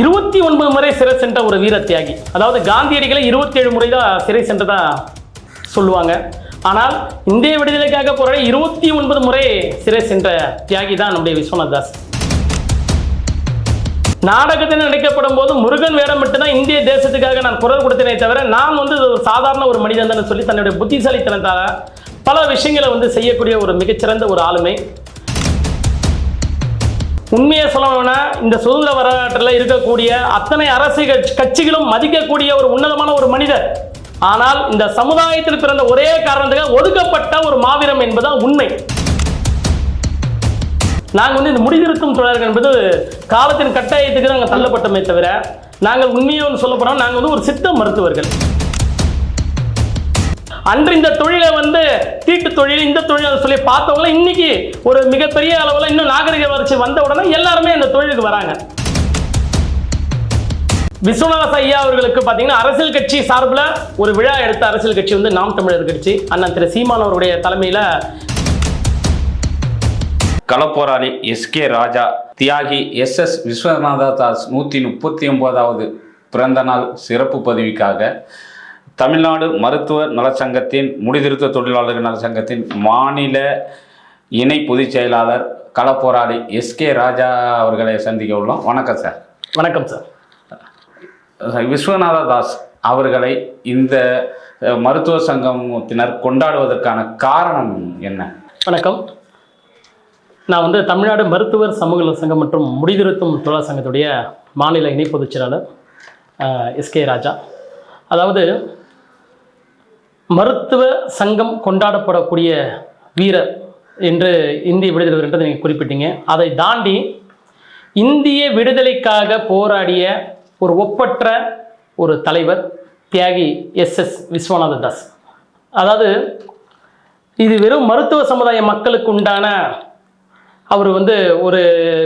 இருபத்தி ஒன்பது முறை சிறை சென்ற ஒரு வீர தியாகி. அதாவது காந்தியடிகளை இருபத்தி ஏழு முறை தான் சிறை சென்றதா சொல்லுவாங்க. ஆனால் இந்திய விடுதலைக்காக போராடி இருபத்தி ஒன்பது முறை சிறை சென்ற தியாகி தான் நம்முடைய விஸ்வநாத் தாஸ் நாடகத்தில் நடிக்கப்படும் போது முருகன் வேடம் மட்டும்தான் இந்திய தேசத்துக்காக நான் குரல் கொடுத்தேனே தவிர நான் வந்து ஒரு சாதாரண ஒரு மனிதன் தான் சொல்லி தன்னுடைய புத்திசாலித்தனத்தால் பல விஷயங்களை வந்து செய்யக்கூடிய ஒரு மிகச்சிறந்த ஒரு ஆளுமை. உண்மையை சொல்லணும்னா இந்த சுதந்திர வரலாற்றில் இருக்கக்கூடிய அத்தனை அரசு கட்சி- கட்சிகளும் மதிக்கக்கூடிய ஒரு உன்னதமான ஒரு மனிதர். ஆனால் இந்த சமுதாயத்தில் பிறந்த ஒரே காரணத்துக்காக ஒதுக்கப்பட்ட ஒரு மாவீரம் என்பதுதான் உண்மை. நாங்கள் வந்து இந்த முடிதிருத்தும் தொடர்கள் என்பது காலத்தின் கட்டாயத்துக்கு நாங்கள் தள்ளப்பட்டோமே தவிர நாங்கள் உண்மையை ஒன்று சொல்ல போகிறோம் நாங்கள் வந்து ஒரு சித்த மருத்துவர்கள். அன்று இந்த தொழிலை வந்து தீட்டு தொழில் இந்த தொழில் சொல்லி பார்த்தவங்கள இன்னைக்கு ஒரு மிகப்பெரிய அளவில் இன்னும் நாகரிக வளர்ச்சி வந்த உடனே எல்லாருமே இந்த தொழிலுக்கு வராங்க. விஸ்வநாத ஐயா அவர்களுக்கு பார்த்தீங்கன்னா அரசியல் கட்சி சார்பில் ஒரு விழா எடுத்த அரசியல் கட்சி வந்து நாம் தமிழர் கட்சி. அண்ணன் திரு சீமான் அவருடைய தலைமையில் களப்போராளி எஸ்கே ராஜா தியாகி எஸ் எஸ் விஸ்வநாத தாஸ் நூற்றி முப்பத்தி ஒன்பதாவது பிறந்த நாள் சிறப்பு பதவிக்காக தமிழ்நாடு மருத்துவ நலச்சங்கத்தின் முடிதிருத்த தொழிலாளர்கள் நலச்சங்கத்தின் மாநில இணை பொதுச் செயலாளர் களப்போராளி எஸ்கே ராஜா அவர்களை சந்திக்க உள்ளோம். வணக்கம் சார். வணக்கம் சார். விஸ்வநாத தாஸ் அவர்களை இந்த மருத்துவ சங்கத்தினர் கொண்டாடுவதற்கான காரணம் என்ன? வணக்கம். நான் வந்து தமிழ்நாடு மருத்துவர் சமூக நல சங்கம் மற்றும் முடிதிருத்தும் தொழிலாளர் சங்கத்துடைய மாநில இணை பொதுச் செயலாளர் எஸ்கே ராஜா. அதாவது மருத்துவ சங்கம் கொண்டாடப்படக்கூடிய வீரர் என்று இந்திய விடுதலை வீரர் நீங்கள் குறிப்பிட்டீங்க. அதை தாண்டி இந்திய விடுதலைக்காக போராடிய ஒரு ஒப்பற்ற ஒரு தலைவர் தியாகி எஸ் எஸ் விஸ்வநாத தாஸ். அதாவது இது வெறும் மருத்துவ சமுதாய மக்களுக்கு உண்டான அவர் வந்து ஒரு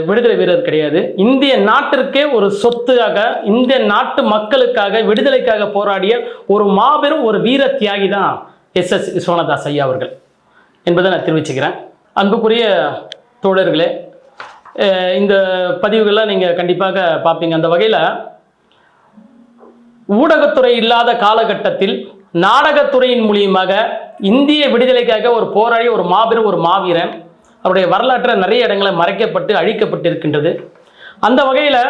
விடுதலை வீரர் கிடையாது. இந்திய நாட்டிற்கே ஒரு சொத்துக்காக இந்திய நாட்டு மக்களுக்காக விடுதலைக்காக போராடிய ஒரு மாபெரும் ஒரு வீர தியாகி தான் எஸ் எஸ் விஸ்வநாதாஸ் ஐயா அவர்கள் என்பதை நான் தெரிவிச்சுக்கிறேன். அன்புக்குரிய தோழர்களே இந்த பதிவுகள்லாம் நீங்கள் கண்டிப்பாக பார்ப்பீங்க. அந்த வகையில் ஊடகத்துறை இல்லாத காலகட்டத்தில் நாடகத்துறையின் மூலியமாக இந்திய விடுதலைக்காக ஒரு போராடி ஒரு மாபெரும் ஒரு மாவீரன் அவருடைய வரலாற்றில் நிறைய இடங்களை மறைக்கப்பட்டு அழிக்கப்பட்டு இருக்கின்றது அந்த வகையில்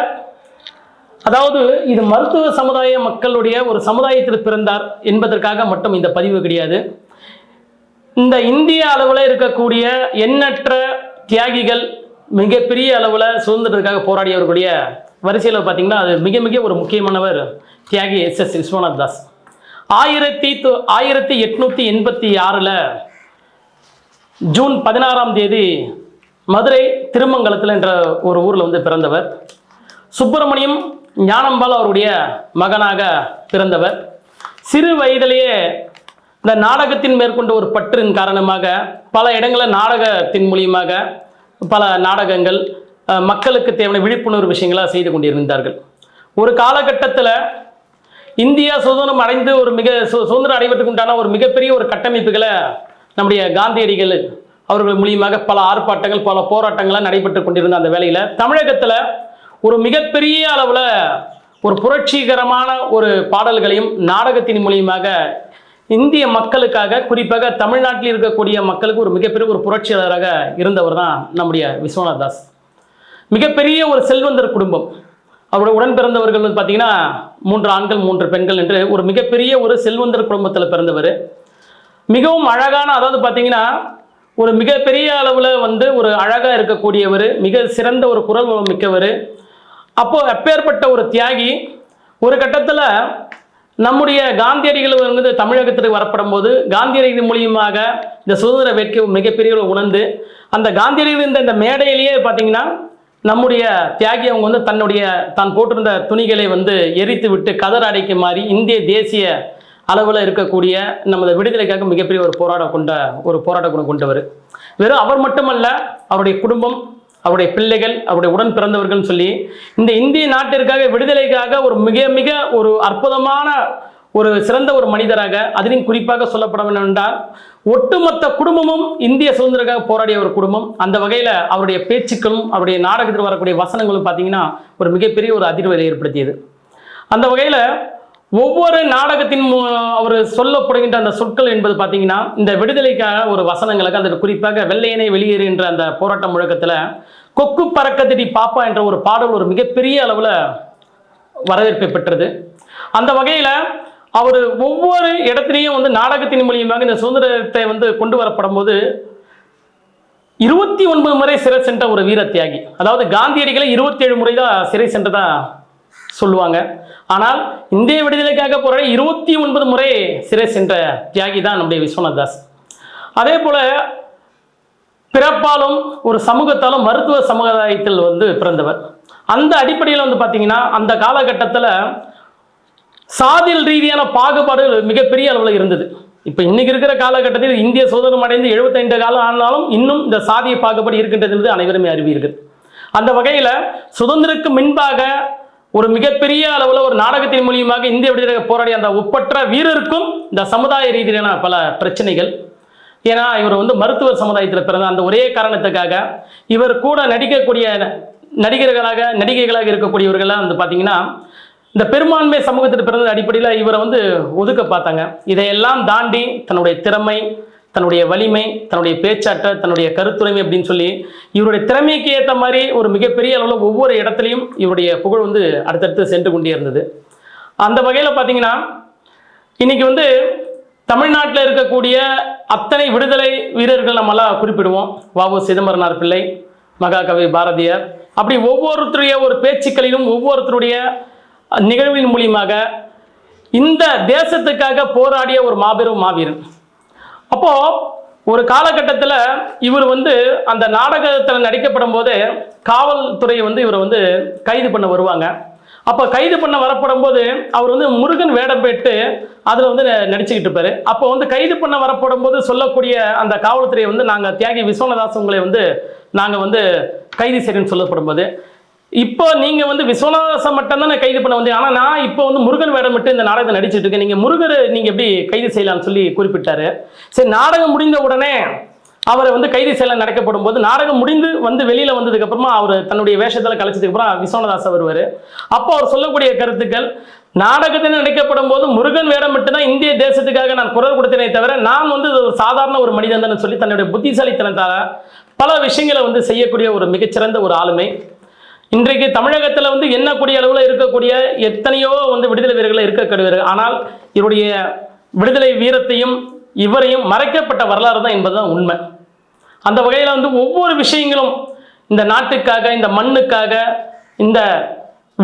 அதாவது இது மருத்துவ சமுதாய மக்களுடைய ஒரு சமுதாயத்தில் பிறந்தார் என்பதற்காக மட்டும் இந்த பதிவு கிடையாது. இந்த இந்திய அளவில் இருக்கக்கூடிய எண்ணற்ற தியாகிகள் மிகப்பெரிய அளவில் சுதந்திரத்துக்காக போராடியவர்களுடைய வரிசையில் பார்த்தீங்கன்னா அது மிக மிக ஒரு முக்கியமானவர் தியாகி எஸ் எஸ் விஸ்வநாத் தாஸ். ஆயிரத்தி தொ- ஆயிரத்தி எட்நூற்றி எண்பத்தி ஆறில் ஜூன் பதினாறாம் தேதி மதுரை திருமங்கலத்தில் என்ற ஒரு ஊரில் வந்து பிறந்தவர். சுப்பிரமணியம் ஞானம்பால் அவருடைய மகனாக பிறந்தவர். சிறு வயதிலேயே இந்த நாடகத்தின் மேற்கொண்ட ஒரு பற்றின் காரணமாக பல இடங்களில் நாடகத்தின் மூலியமாக பல நாடகங்கள் மக்களுக்கு தேவையான விழிப்புணர்வு விஷயங்களாக செய்து கொண்டிருந்தார்கள். ஒரு காலகட்டத்தில் இந்தியா சுதந்திரம் அடைந்து ஒரு மிக சு- சுதந்திரம் அடைவதற்கு உண்டான ஒரு மிகப்பெரிய ஒரு கட்டமைப்புகளை நம்முடைய காந்தியடிகள் அவர்கள் மூலியமாக பல ஆர்ப்பாட்டங்கள் பல போராட்டங்கள்லாம் நடைபெற்று கொண்டிருந்த அந்த வேலையில் தமிழகத்தில் ஒரு மிகப்பெரிய அளவில் ஒரு புரட்சிகரமான ஒரு பாடல்களையும் நாடகத்தின் மூலியமாக இந்திய மக்களுக்காக குறிப்பாக தமிழ்நாட்டில் இருக்கக்கூடிய மக்களுக்கு ஒரு மிகப்பெரிய ஒரு புரட்சியாளராக இருந்தவர் தான் நம்முடைய விஸ்வநாத் தாஸ். மிகப்பெரிய ஒரு செல்வந்தர் குடும்பம். அவருடைய உடன் பிறந்தவர்கள் வந்து பார்த்தீங்கன்னா மூன்று ஆண்கள் மூன்று பெண்கள் என்று ஒரு மிகப்பெரிய ஒரு செல்வந்தர் குடும்பத்தில் பிறந்தவர். மிகவும் அழகான அதாவது பார்த்தீங்கன்னா ஒரு மிகப்பெரிய அளவில் வந்து ஒரு அழகாக இருக்கக்கூடியவர் மிக சிறந்த ஒரு குரல் மிக்கவர். அப்போது அப்பேற்பட்ட ஒரு தியாகி ஒரு கட்டத்தில் நம்முடைய காந்தியடிகள் வந்து தமிழகத்திற்கு வரப்படும் போது காந்தியடிகள் மூலியமாக இந்த சுதந்திர வேட்கை மிகப்பெரிய உணர்ந்து அந்த காந்தியடிகள் இருந்த இந்த மேடையிலேயே பார்த்தீங்கன்னா நம்முடைய தியாகி அவங்க வந்து தன்னுடைய தான் போட்டிருந்த துணிகளை வந்து எரித்து விட்டு கதர் அடைக்கு மாறி இந்திய தேசிய அளவில் இருக்கக்கூடிய நமது விடுதலைக்காக மிகப்பெரிய ஒரு போராட்டம் கொண்ட ஒரு போராட்ட குணம் கொண்டவர். வெறும் அவர் மட்டுமல்ல அவருடைய குடும்பம் அவருடைய பிள்ளைகள் அவருடைய உடன் பிறந்தவர்கள்னு சொல்லி இந்த இந்திய நாட்டிற்காக விடுதலைக்காக ஒரு மிக மிக ஒரு அற்புதமான ஒரு சிறந்த ஒரு மனிதராக அதிலும் குறிப்பாக சொல்லப்பட வேண்டும் என்றால் ஒட்டுமொத்த குடும்பமும் இந்திய சுதந்திரக்காக போராடிய ஒரு குடும்பம். அந்த வகையில் அவருடைய பேச்சுக்களும் அவருடைய நாடகத்தில் வரக்கூடிய வசனங்களும் பார்த்தீங்கன்னா ஒரு மிகப்பெரிய ஒரு அதிர்வலை ஏற்படுத்தியது. அந்த வகையில் ஒவ்வொரு நாடகத்தின் அவர் சொல்லப்படுகின்ற அந்த சொற்கள் என்பது பார்த்தீங்கன்னா இந்த விடுதலைக்காக ஒரு வசனங்களுக்கு அதில் குறிப்பாக வெள்ளையனை வெளியேறு என்ற அந்த போராட்ட முழக்கத்தில் கொக்கு பறக்கத்திடி பாப்பா என்ற ஒரு பாடல் ஒரு மிகப்பெரிய அளவில் வரவேற்பை பெற்றது. அந்த வகையில் அவர் ஒவ்வொரு இடத்துலையும் வந்து நாடகத்தின் மூலியமாக இந்த சுதந்திரத்தை வந்து கொண்டு வரப்படும் போது இருபத்தி ஒன்பது முறை சிறை சென்ற ஒரு வீர தியாகி அதாவது காந்தியடிகளை இருபத்தி ஏழு முறை தான் சிறை சென்றதா சொல்லுவாங்க. ஆனால் இந்திய விடுதலைக்காக போராடி இருபத்தி ஒன்பது முறை சிறை சென்ற தியாகி தான் நம்முடைய விஸ்வநாத் தாஸ் அதே போல பிறப்பாலும் ஒரு சமூகத்தாலும் மருத்துவ சமுதாயத்தில் வந்து பிறந்தவர். அந்த அடிப்படையில் வந்து பார்த்தீங்கன்னா அந்த காலகட்டத்தில் சாதியில் ரீதியான பாகுபாடு மிகப்பெரிய அளவில் இருந்தது. இப்போ இன்னைக்கு இருக்கிற காலகட்டத்தில் இந்திய சுதந்திரம் அடைந்து 75 காலம் ஆனாலும் இன்னும் இந்த சாதிய பாகுபாடு இருக்கின்றது என்பது அனைவருமே அறிவியர்கள் அந்த வகையில் சுதந்திரக்கு முன்பாக ஒரு மிகப்பெரிய அளவில் ஒரு நாடகத்தின் மூலியமாக இந்திய விடுதலை போராடிய அந்த ஒப்பற்ற வீரருக்கும் இந்த சமுதாய ரீதியிலான பல பிரச்சனைகள். ஏன்னா இவர் வந்து மருத்துவர் சமுதாயத்தில் பிறந்த அந்த ஒரே காரணத்துக்காக இவர் கூட நடிக்கக்கூடிய நடிகர்களாக நடிகைகளாக இருக்கக்கூடியவர்கள்லாம் வந்து பார்த்தீங்கன்னா இந்த பெரும்பான்மை சமூகத்தில் பிறந்த அடிப்படையில் இவரை வந்து ஒதுக்க பார்த்தாங்க. இதையெல்லாம் தாண்டி தன்னுடைய திறமை தன்னுடைய வலிமை தன்னுடைய பேச்சாற்றல் தன்னுடைய கருத்துரிமை அப்படின்னு சொல்லி இவருடைய திறமைக்கு ஏற்ற மாதிரி ஒரு மிகப்பெரிய அளவில் ஒவ்வொரு இடத்துலையும் இவருடைய புகழ் வந்து அடுத்தடுத்து சென்று கொண்டே இருந்தது. அந்த வகையில் பார்த்தீங்கன்னா இன்றைக்கி வந்து தமிழ்நாட்டில் இருக்கக்கூடிய அத்தனை விடுதலை வீரர்கள் நம்மளாம் குறிப்பிடுவோம். வாவு சிதம்பரனார் பிள்ளை மகாகவி பாரதியார். அப்படி ஒவ்வொருத்தருடைய ஒரு பேச்சுக்களிலும் ஒவ்வொருத்தருடைய நிகழ்வின் மூலியமாக இந்த தேசத்துக்காக போராடிய ஒரு மாபெரும் மாவீரன். அப்போ ஒரு காலகட்டத்தில் இவர் வந்து அந்த நாடகத்தில் நடிக்கப்படும் போது காவல்துறையை வந்து இவரை வந்து கைது பண்ண வருவாங்க. அப்போ கைது பண்ண வரப்படும் போது அவர் வந்து முருகன் வேடம் பெற்று அதில் வந்து ந- நடிச்சுக்கிட்டு இருப்பாரு. அப்போ வந்து கைது பண்ண வரப்படும் போது சொல்லக்கூடிய அந்த காவல்துறையை வந்து நாங்கள் தியாகி விஸ்வநாதாஸ் உங்களை வந்து நாங்கள் வந்து கைது செய்யணும்னு சொல்லப்படும் போது இப்போ நீங்க வந்து விஸ்வநாதசம் மட்டும்தானே கைது பண்ண வந்தீங்க. ஆனா நான் இப்போ வந்து முருகன் வேடம் மட்டும் இந்த நாடகத்தை நடிச்சிட்டு இருக்கேன். நீங்க முருகர் நீங்க எப்படி கைது செய்யலாம்னு சொல்லி குறிப்பிட்டாரு. சரி நாடகம் முடிந்த உடனே அவரை வந்து கைது செய்யலாம் நடக்கப்படும் போது நாடகம் முடிந்து வந்து வெளியில் வந்ததுக்கு அப்புறமா அவர் தன்னுடைய வேஷத்தில் கலைச்சதுக்கு அப்புறம் விஸ்வநாதாஸ் வருவார். அப்போ அவர் சொல்லக்கூடிய கருத்துக்கள் நாடகத்தில் நடிக்கப்படும் போது முருகன் வேடம் மட்டும்தான் இந்திய தேசத்துக்காக நான் குரல் கொடுத்தேனே தவிர நான் வந்து ஒரு சாதாரண ஒரு மனிதன் தான் சொல்லி தன்னுடைய புத்திசாலித்தனத்தால் பல விஷயங்களை வந்து செய்யக்கூடிய ஒரு மிகச்சிறந்த ஒரு ஆளுமை. இன்றைக்கு தமிழகத்தில் வந்து எண்ணக்கூடிய அளவில் இருக்கக்கூடிய எத்தனையோ வந்து விடுதலை வீரர்கள் இருக்கக்கூடியவர்கள் ஆனால் இவருடைய விடுதலை வீரத்தையும் இவரையும் மறைக்கப்பட்ட வரலாறு தான் என்பதுதான் உண்மை. அந்த வகையில் வந்து ஒவ்வொரு விஷயங்களும் இந்த நாட்டுக்காக இந்த மண்ணுக்காக இந்த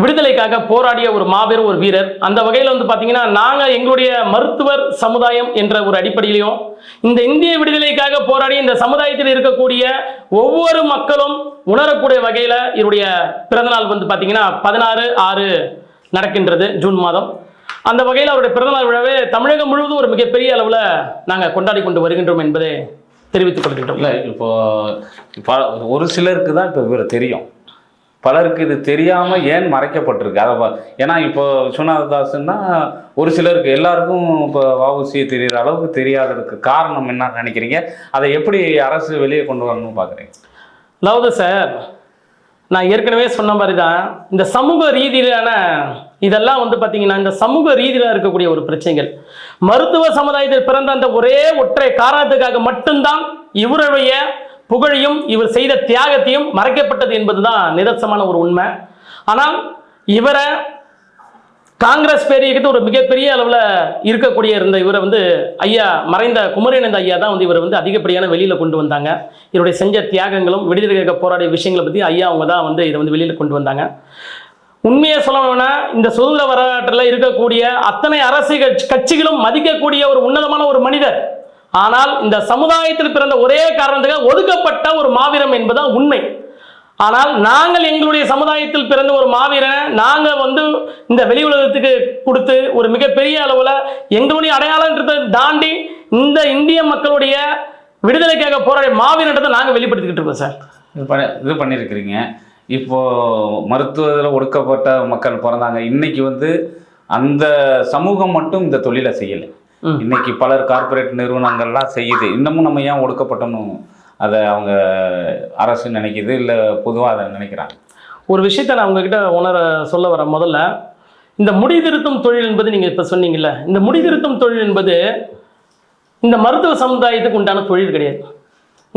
விடுதலைக்காக போராடிய ஒரு மாபெரும் ஒரு வீரர். அந்த வகையில் வந்து பார்த்தீங்கன்னா நாங்கள் எங்களுடைய மருத்துவர் சமுதாயம் என்ற ஒரு அடிப்படையிலையும் இந்த இந்திய விடுதலைக்காக போராடிய இந்த சமுதாயத்தில் இருக்கக்கூடிய ஒவ்வொரு மக்களும் உணரக்கூடிய வகையில் இவருடைய பிறந்தநாள் வந்து பார்த்தீங்கன்னா பதினாறு ஆறு நடக்கின்றது ஜூன் மாதம். அந்த வகையில் அவருடைய பிறந்தநாள் விழாவே தமிழகம் முழுவதும் ஒரு மிகப்பெரிய அளவில் நாங்கள் கொண்டாடி கொண்டு வருகின்றோம் என்பதை தெரிவித்துக் கொள்கின்றோம். இல்லை இப்போ ஒரு சிலருக்கு தான் இப்போ தெரியும். பலருக்கு இது தெரியாமல் ஏன் மறைக்கப்பட்டிருக்கு? அதை ஏன்னா இப்போ விஸ்வநாததாஸ்ன்னா ஒரு சிலருக்கு எல்லாருக்கும் இப்போ வவுசியை தெரிகிற அளவுக்கு தெரியாததுக்கு காரணம் என்ன நினைக்கிறீங்க? அதை எப்படி அரசு வெளியே கொண்டு வரணும்னு பார்க்குறீங்க அதாவது சார் நான் ஏற்கனவே சொன்ன மாதிரி தான் இந்த சமூக ரீதியிலான இதெல்லாம் வந்து பார்த்தீங்கன்னா இந்த சமூக ரீதியில் இருக்கக்கூடிய ஒரு பிரச்சனைகள். மருத்துவ சமுதாயத்தில் பிறந்த அந்த ஒரே ஒற்றை காரணத்துக்காக மட்டும்தான் இவருடைய புகழையும் இவர் செய்த தியாகத்தையும் மறைக்கப்பட்டது என்பதுதான் நிதர்சனமான ஒரு உண்மை. ஆனால் இவரை காங்கிரஸ் பேரியக்கத்து ஒரு மிகப்பெரிய அளவில் இருக்கக்கூடிய இருந்த இவரை வந்து ஐயா மறைந்த குமரேனந்த ஐயா தான் வந்து இவரை வந்து அதிகப்படியான வெளியில் கொண்டு வந்தாங்க. இவருடைய செஞ்ச தியாகங்களும் விடுதலைக்காக போராடிய விஷயங்களை பற்றி ஐயா அவங்க தான் வந்து இதை வந்து வெளியில் கொண்டு வந்தாங்க. உண்மையை சொல்லணும்னா இந்த சுதந்திர வரலாற்றில் இருக்கக்கூடிய அத்தனை அரசியல் கட்சிகளும் மதிக்கக்கூடிய ஒரு உன்னதமான ஒரு மனிதர் ஆனால் இந்த சமுதாயத்தில் பிறந்த ஒரே காரணத்துக்காக ஒதுக்கப்பட்ட ஒரு மாவீரம் என்பதுதான் உண்மை. ஆனால் நாங்கள் எங்களுடைய சமுதாயத்தில் பிறந்த ஒரு மாவீரனை நாங்கள் வந்து இந்த வெளி உலகத்துக்கு கொடுத்து ஒரு மிகப்பெரிய அளவில் எங்களுடைய அடையாளன்றதை தாண்டி இந்த இந்திய மக்களுடைய விடுதலைக்காக போராடிய மாவீரன்றதை நாங்கள் வெளிப்படுத்திக்கிட்டு இருக்கோம் சார். இது பண்ணி இது பண்ணியிருக்கிறீங்க. இப்போது மருத்துவத்தில் ஒடுக்கப்பட்ட மக்கள் பிறந்தாங்க. இன்னைக்கு வந்து அந்த சமூகம் மட்டும் இந்த தொழிலை செய்யலை. இன்னைக்கு பலர் கார்ப்பரேட் நிறுவனங்கள்லாம் செய்யுது. இன்னமும் நம்ம ஏன் ஒடுக்கப்பட்டணும் அதை அவங்க அரசு நினைக்குது இல்லை பொதுவாக அதை நினைக்கிறாங்க? ஒரு விஷயத்த நான் உங்ககிட்ட உணர சொல்ல வரேன். முதல்ல இந்த முடிதிருத்தும் தொழில் என்பது நீங்கள் இப்போ சொன்னீங்கல்ல இந்த முடிதிருத்தும் தொழில் என்பது இந்த மருத்துவ சமுதாயத்துக்கு உண்டான தொழில் கிடையாது.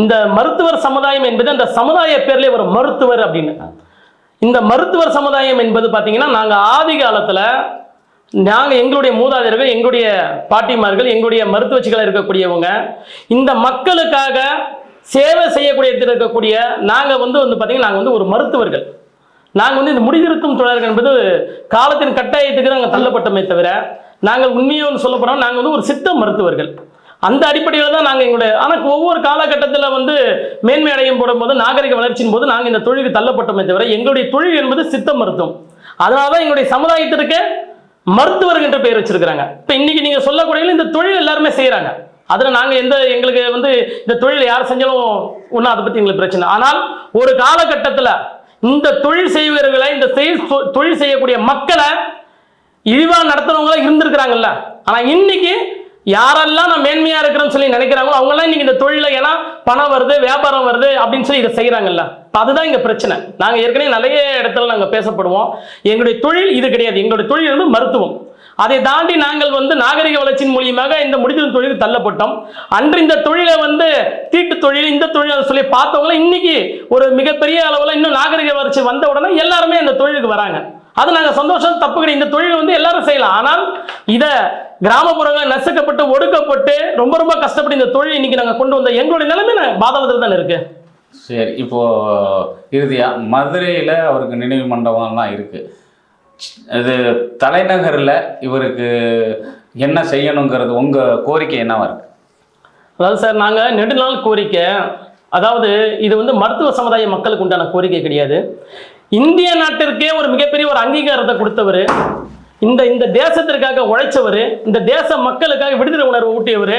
இந்த மருத்துவர் சமுதாயம் என்பது அந்த சமுதாய பேர்லேயே வரும் மருத்துவர் அப்படின்னு. இந்த மருத்துவர் சமுதாயம் என்பது பார்த்தீங்கன்னா நாங்கள் ஆதி காலத்தில் நாங்கள் எங்களுடைய மூதாதையர்கள் எங்களுடைய பாட்டிமார்கள் எங்களுடைய மருத்துவச்சிகளாக இருக்கக்கூடியவங்க இந்த மக்களுக்காக சேவை செய்யக்கூடிய இடத்துல இருக்கக்கூடிய நாங்கள் வந்து வந்து பார்த்திங்கன்னா நாங்கள் வந்து ஒரு மருத்துவர்கள். நாங்கள் வந்து இந்த முடிதிருத்தும் தொழிலாளர்கள் என்பது காலத்தின் கட்டாயத்துக்கு நாங்கள் தள்ளப்பட்டோமே தவிர நாங்கள் உண்மையோன்னு சொல்ல போனால் நாங்கள் வந்து ஒரு சித்த மருத்துவர்கள். அந்த அடிப்படையில் தான் நாங்கள் எங்களுடைய ஆனால் ஒவ்வொரு காலகட்டத்தில் வந்து மேன்மை அடையும் போடும்போது நாகரிக வளர்ச்சியின் போது நாங்கள் இந்த தொழிலுக்கு தள்ளப்பட்டோமே தவிர எங்களுடைய தொழில் என்பது சித்த மருத்துவம். அதனால தான் எங்களுடைய சமுதாயத்திற்கு மருத்துவர்கள் என்ற பெயர் வச்சிருக்கிறாங்க. இப்போ இன்னைக்கு நீங்கள் சொல்லக்கூடிய இந்த தொழில் எல்லாருமே செய்கிறாங்க அதில் நாங்கள் எந்த எங்களுக்கு வந்து இந்த தொழில் யார் செஞ்சாலும் ஒன்றும் அதை பற்றி எங்களுக்கு பிரச்சனை. ஆனால் ஒரு காலகட்டத்தில் இந்த தொழில் செய்வர்களை இந்த செயல் தொழில் செய்யக்கூடிய மக்களை இழிவாக நடத்துறவங்களாம் இருந்திருக்கிறாங்கல்ல. ஆனால் இன்னைக்கு யாரெல்லாம் நான் மேன்மையாக இருக்கிறேன்னு சொல்லி நினைக்கிறாங்களோ அவங்களாம் இன்னைக்கு இந்த தொழில ஏன்னா பணம் வருது வியாபாரம் வருது அப்படின்னு சொல்லி இதை செய்கிறாங்கல்ல அதுதான் இங்க பிரச்சனை. நாங்கள் ஏற்கனவே நிறைய இடத்துல நாங்கள் பேசப்படுவோம். எங்களுடைய தொழில் இது கிடையாது. எங்களுடைய தொழில் வந்து மருத்துவம். அதை தாண்டி நாங்கள் வந்து நாகரிக வளர்ச்சியின் மூலியமாக இந்த முடிதல் தொழிலுக்கு தள்ளப்பட்டோம். அன்று இந்த தொழிலை வந்து தீட்டு தொழில் இந்த தொழில் சொல்லி பார்த்தவங்கள இன்னைக்கு ஒரு மிகப்பெரிய அளவில் இன்னும் நாகரிக வளர்ச்சி வந்த உடனே எல்லாருமே இந்த தொழிலுக்கு வராங்க. அது நாங்கள் சந்தோஷம் தப்பு கிடையாது. இந்த தொழில் வந்து எல்லாரும் செய்யலாம். ஆனால் இதை கிராமப்புறங்கள் நசுக்கப்பட்டு ஒடுக்கப்பட்டு ரொம்ப ரொம்ப கஷ்டப்பட்டு இந்த தொழில் இன்னைக்கு நாங்கள் கொண்டு வந்த எங்களுடைய நிலைமை பாதாளத்தில் தானே இருக்குது சரி இப்போ இறுதியாக மதுரையில் அவருக்கு நினைவு மண்டபம்லாம் இருக்கு. இது தலைநகரில் இவருக்கு என்ன செய்யணுங்கிறது உங்கள் கோரிக்கை என்னவா இருக்கு? அதாவது சார் நாங்கள் நெடுநாள் கோரிக்கை அதாவது இது வந்து மருத்துவ சமுதாய மக்களுக்கு உண்டான கோரிக்கை கிடையாது. இந்திய நாட்டிற்கே ஒரு மிகப்பெரிய ஒரு அங்கீகாரத்தை கொடுத்தவர் இந்த இந்த தேசத்திற்காக உழைச்சவர் இந்த தேச மக்களுக்காக விடுதலை உணர்வு ஊட்டியவர்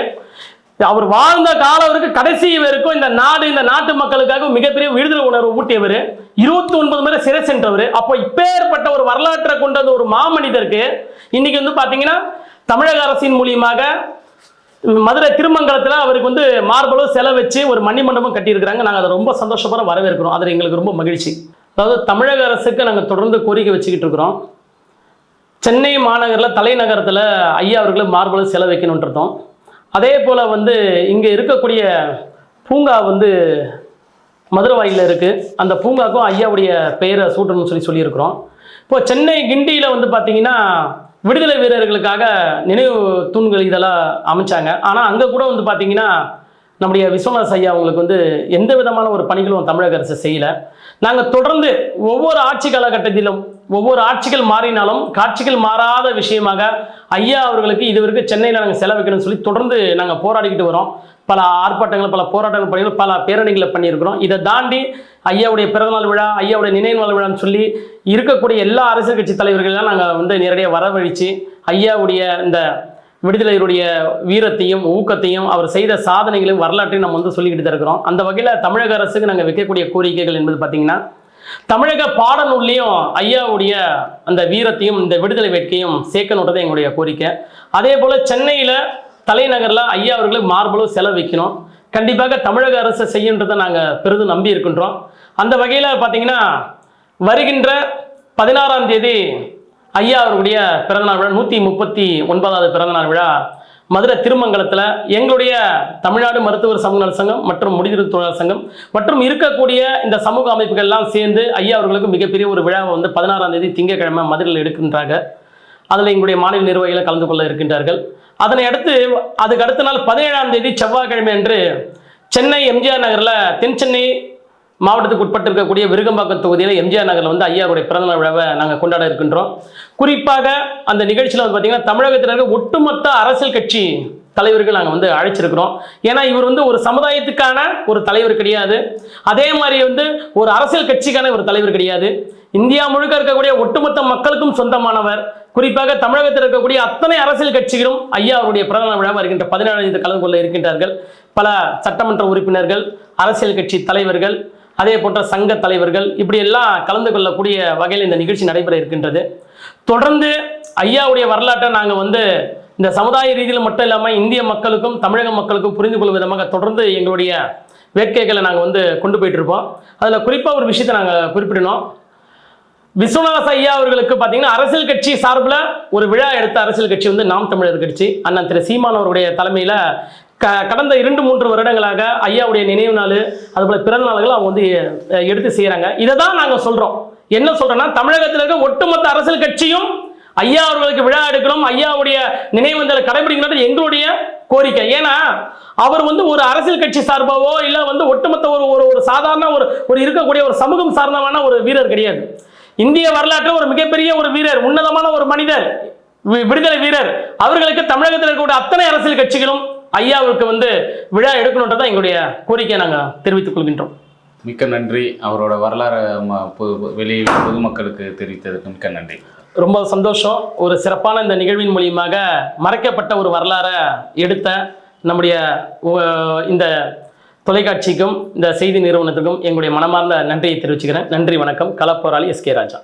அவர் வாழ்ந்த காலம் வரைக்கும் கடைசி வரைக்கும் இந்த நாடு இந்த நாட்டு மக்களுக்காக மிகப்பெரிய விடுதலை உணர்வு ஊட்டியவர். இருபத்தி ஒன்பது முறை சிறை சென்றவர். அப்போ இப்பேற்பட்ட ஒரு வரலாற்றை கொண்டது ஒரு மாமனிதருக்கு. இன்னைக்கு வந்து பார்த்தீங்கன்னா தமிழக அரசின் மூலியமாக மதுரை திருமங்கலத்தில் அவருக்கு வந்து மார்பளவு செலவு வச்சு ஒரு மணி மண்டபம் கட்டியிருக்கிறாங்க. நாங்கள் அதை ரொம்ப சந்தோஷப்பட வரவேற்கிறோம். அதில் எங்களுக்கு ரொம்ப மகிழ்ச்சி. அதாவது தமிழக அரசுக்கு நாங்கள் தொடர்ந்து கோரிக்கை வச்சுக்கிட்டு இருக்கிறோம். சென்னை மாநகரில் தலைநகரத்தில் ஐயா அவர்களுக்கு மார்பளவு செலவு வைக்கணுன்றதும் அதே போல் வந்து இங்கே இருக்கக்கூடிய பூங்கா வந்து மதுரவாயில் இருக்குது அந்த பூங்காக்கும் ஐயாவுடைய பெயரை சூட்டணும்னு சொல்லி சொல்லியிருக்கிறோம். இப்போ சென்னை கிண்டியில் வந்து பார்த்தீங்கன்னா விடுதலை வீரர்களுக்காக நினைவு தூண்கள் இதெல்லாம் அமைச்சாங்க. ஆனால் அங்கே கூட வந்து பார்த்தீங்கன்னா நம்முடைய விஸ்வநாத் ஐயா அவங்களுக்கு வந்து எந்த விதமான ஒரு பணிகளும் தமிழக அரசு செய்யலை. நாங்கள் தொடர்ந்து ஒவ்வொரு ஆட்சி காலகட்டத்திலும் ஒவ்வொரு ஆட்சிகள் மாறினாலும் காட்சிகள் மாறாத விஷயமாக ஐயா அவர்களுக்கு இதுவரைக்கும் சென்னையில் நாங்கள் செலவிக்கணும்னு சொல்லி தொடர்ந்து நாங்கள் போராடிக்கிட்டு வரோம். பல ஆர்ப்பாட்டங்கள் பல போராட்டங்கள் பண்ணி பல பேரணிகளை பண்ணியிருக்கிறோம். இதை தாண்டி ஐயாவுடைய பிறந்தநாள் விழா ஐயாவுடைய நினைவு நாள் விழான்னு சொல்லி இருக்கக்கூடிய எல்லா அரசியல் கட்சி தலைவர்கள்லாம் நாங்கள் வந்து நேரடியாக வரவழித்து ஐயாவுடைய இந்த விடுதலையுடைய வீரத்தையும் ஊக்கத்தையும் அவர் செய்த சாதனைகளையும் வரலாற்றையும் நம்ம வந்து சொல்லிக்கிட்டு தான் இருக்கிறோம். அந்த வகையில் தமிழக அரசுக்கு நாங்கள் வைக்கக்கூடிய கோரிக்கைகள் என்பது பார்த்தீங்கன்னா தமிழக பாடநூல்லையும் ஐயாவுடைய அந்த வீரத்தையும் இந்த விடுதலை வேட்கையும் சேர்க்கணுன்றது எங்களுடைய கோரிக்கை. அதே போல் சென்னையில் தலைநகரில் ஐயா அவர்களுக்கு மார்பளவு செலவு வைக்கணும். கண்டிப்பாக தமிழக அரசு செய்யுன்றதை நாங்கள் பெரிதும் நம்பி இருக்கின்றோம். அந்த வகையில் பார்த்தீங்கன்னா வருகின்ற பதினாறாம் தேதி ஐயா அவர்களுடைய பிறந்தநாள் விழா நூற்றி முப்பத்தி ஒன்பதாவது பிறந்தநாள் விழா மதுரை திருமங்கலத்தில் எங்களுடைய தமிழ்நாடு மருத்துவர் சமூக நல சங்கம் மற்றும் முடிதிரு தொழிலாளர் சங்கம் மற்றும் இருக்கக்கூடிய இந்த சமூக அமைப்புகள் எல்லாம் சேர்ந்து ஐயா அவர்களுக்கு மிகப்பெரிய ஒரு விழாவை வந்து பதினாறாம் தேதி திங்கக்கிழமை மதுரையில் எடுக்கின்றாங்க. அதில் எங்களுடைய மாநில நிர்வாகிகள் கலந்து கொள்ள இருக்கின்றார்கள். அதனை அடுத்து அதுக்கு அடுத்த நாள் பதினேழாம் தேதி செவ்வாய்க்கிழமை அன்று சென்னை எம்ஜிஆர் நகரில் தென் சென்னை மாவட்டத்துக்கு உட்பட்டு இருக்கக்கூடிய விருகம்பாக்கம் தொகுதியில் எம்ஜிஆர் நகரில் வந்து ஐயாருடைய பிறந்தநாள் விழாவை நாங்கள் கொண்டாட இருக்கின்றோம். குறிப்பாக அந்த நிகழ்ச்சியில் வந்து பார்த்தீங்கன்னா தமிழகத்தில் இருக்க ஒட்டுமொத்த அரசியல் கட்சி தலைவர்கள் நாங்கள் வந்து அழைச்சிருக்கிறோம். ஏன்னா இவர் வந்து ஒரு சமுதாயத்துக்கான ஒரு தலைவர் கிடையாது. அதே மாதிரி வந்து ஒரு அரசியல் கட்சிக்கான ஒரு தலைவர் கிடையாது. இந்தியா முழுக்க இருக்கக்கூடிய ஒட்டுமொத்த மக்களுக்கும் சொந்தமானவர். குறிப்பாக தமிழகத்தில் இருக்கக்கூடிய அத்தனை அரசியல் கட்சிகளும் ஐயா அவருடைய பிரதான விழா வருகின்ற பதினேழாம் தேதி கலந்து கொள்ள இருக்கின்றார்கள். பல சட்டமன்ற உறுப்பினர்கள் அரசியல் கட்சி தலைவர்கள் அதே போன்ற சங்க தலைவர்கள் இப்படி எல்லாம் கலந்து கொள்ளக்கூடிய வகையில் இந்த நிகழ்ச்சி நடைபெற இருக்கின்றது. தொடர்ந்து ஐயாவுடைய வரலாற்றை நாங்கள் வந்து இந்த சமுதாய ரீதியில் மட்டும் இல்லாமல் இந்திய மக்களுக்கும் தமிழக மக்களுக்கும் புரிந்து கொள்ளும் விதமாக தொடர்ந்து எங்களுடைய வேட்கைகளை நாங்கள் வந்து கொண்டு போயிட்டு இருப்போம் அதில் குறிப்பாக ஒரு விஷயத்தை நாங்கள் குறிப்பிடணும். விஸ்வநாத ஐயா அவர்களுக்கு பார்த்தீங்கன்னா அரசியல் கட்சி சார்பில் ஒரு விழா எடுத்த அரசியல் கட்சி வந்து நாம் தமிழர் கட்சி. அண்ணன் திரு சீமான் அவருடைய தலைமையில் க கடந்த இரண்டு மூன்று வருடங்களாக ஐயாவுடைய நினைவு நாள் அதுபோல் பிறந்த நாள்கள் அவங்க வந்து எடுத்து செய்கிறாங்க இதை தான் நாங்கள் சொல்கிறோம் என்ன சொல்கிறோன்னா தமிழகத்தில் இருக்க ஒட்டுமொத்த அரசியல் கட்சியும் ஐயா அவர்களுக்கு விழா எடுக்கணும் ஐயாவுடைய நினைவந்தலை கடைபிடிக்கணும் எங்களுடைய கோரிக்கை. ஏன்னா அவர் வந்து ஒரு அரசியல் கட்சி சார்பாவோ இல்லை வந்து ஒட்டுமொத்த ஒரு ஒரு ஒரு சாதாரண ஒரு ஒரு இருக்கக்கூடிய ஒரு சமூகம் சார்ந்தமான ஒரு வீரர் கிடையாது. இந்திய வரலாற்றில் ஒரு மிகப்பெரிய ஒரு வீரர் உன்னதமான ஒரு மனிதர் வி- விடுதலை வீரர். அவர்களுக்கு தமிழகத்தில் இருக்கக்கூடிய அத்தனை அரசியல் கட்சிகளும் ஐயாவுக்கு வந்து விழா எடுக்கணுன்றதான் எங்களுடைய கோரிக்கையை நாங்கள் தெரிவித்துக் கொள்கின்றோம். மிக்க நன்றி. அவரோட வரலாறு ம- பொது- வெளியே பொதுமக்களுக்கு தெரிவித்ததுக்கு மிக்க நன்றி. ரொம்ப சந்தோஷம். ஒரு சிறப்பான இந்த நிகழ்வின் மூலியமாக மறைக்கப்பட்ட ஒரு வரலாறை எடுத்த நம்முடைய இந்த தொலைக்காட்சிக்கும் இந்த செய்தி நிறுவனத்துக்கும் எங்களுடைய மனமார்ந்த நன்றியை தெரிவிச்சுக்கிறேன். நன்றி வணக்கம். களப்போராளி எஸ் கே ராஜா.